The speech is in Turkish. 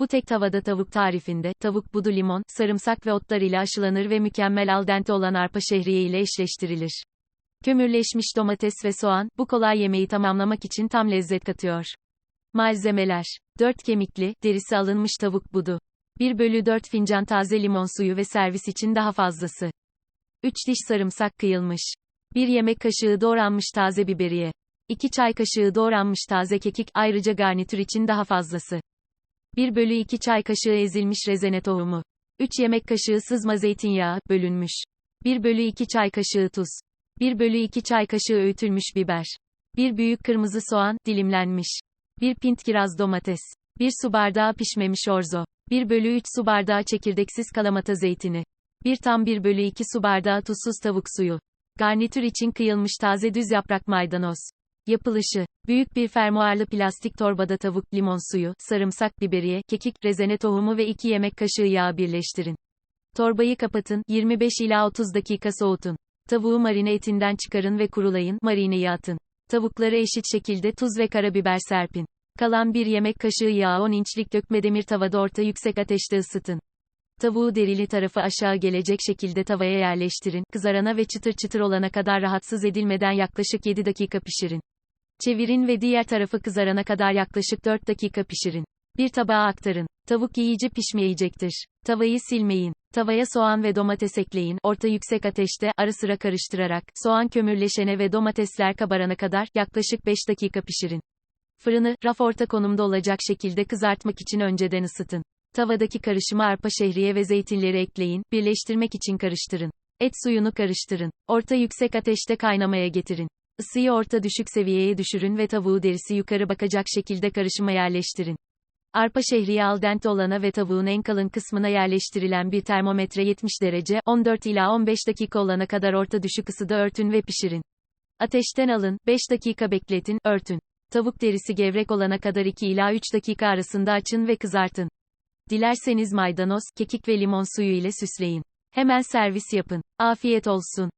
Bu tek tavada tavuk tarifinde, tavuk budu limon, sarımsak ve otlar ile aşılanır ve mükemmel al dente olan arpa şehriye ile eşleştirilir. Kömürleşmiş domates ve soğan, bu kolay yemeği tamamlamak için tam lezzet katıyor. Malzemeler. 4 kemikli, derisi alınmış tavuk budu. 1 bölü 4 fincan taze limon suyu ve servis için daha fazlası. 3 diş sarımsak kıyılmış. 1 yemek kaşığı doğranmış taze biberiye. 2 çay kaşığı doğranmış taze kekik, ayrıca garnitür için daha fazlası. 1 bölü 2 çay kaşığı ezilmiş rezene tohumu. 3 yemek kaşığı sızma zeytinyağı, bölünmüş. 1 bölü 2 çay kaşığı tuz. 1 bölü 2 çay kaşığı öğütülmüş biber. 1 büyük kırmızı soğan, dilimlenmiş. 1 pint kiraz domates. 1 su bardağı pişmemiş orzo. 1 bölü 3 su bardağı çekirdeksiz kalamata zeytini. 1 tam 1 bölü 2 su bardağı tuzsuz tavuk suyu. Garnitür için kıyılmış taze düz yaprak maydanoz. Yapılışı. Büyük bir fermuarlı plastik torbada tavuk, limon suyu, sarımsak, biberiye, kekik, rezene tohumu ve 2 yemek kaşığı yağ birleştirin. Torbayı kapatın, 25 ila 30 dakika soğutun. Tavuğu marine etinden çıkarın ve kurulayın, marineyi atın. Tavukları eşit şekilde tuz ve karabiber serpin. Kalan bir yemek kaşığı yağı 10 inçlik dökme demir tavada orta yüksek ateşte ısıtın. Tavuğu derili tarafı aşağı gelecek şekilde tavaya yerleştirin, kızarana ve çıtır çıtır olana kadar rahatsız edilmeden yaklaşık 7 dakika pişirin. Çevirin ve diğer tarafı kızarana kadar yaklaşık 4 dakika pişirin. Bir tabağa aktarın. Tavuk iyice pişmeyecektir. Tavayı silmeyin. Tavaya soğan ve domates ekleyin. Orta yüksek ateşte ara sıra karıştırarak soğan kömürleşene ve domatesler kabarana kadar yaklaşık 5 dakika pişirin. Fırını raf orta konumda olacak şekilde kızartmak için önceden ısıtın. Tavadaki karışıma arpa şehriye ve zeytinleri ekleyin, birleştirmek için karıştırın. Et suyunu karıştırın. Orta yüksek ateşte kaynamaya getirin. Isıyı orta düşük seviyeye düşürün ve tavuğu derisi yukarı bakacak şekilde karışıma yerleştirin. Arpa şehriye al dente olana ve tavuğun en kalın kısmına yerleştirilen bir termometre 70 derece, 14 ila 15 dakika olana kadar orta düşük ısıda örtün ve pişirin. Ateşten alın, 5 dakika bekletin, örtün. Tavuk derisi gevrek olana kadar 2 ila 3 dakika arasında açın ve kızartın. Dilerseniz maydanoz, kekik ve limon suyu ile süsleyin. Hemen servis yapın. Afiyet olsun.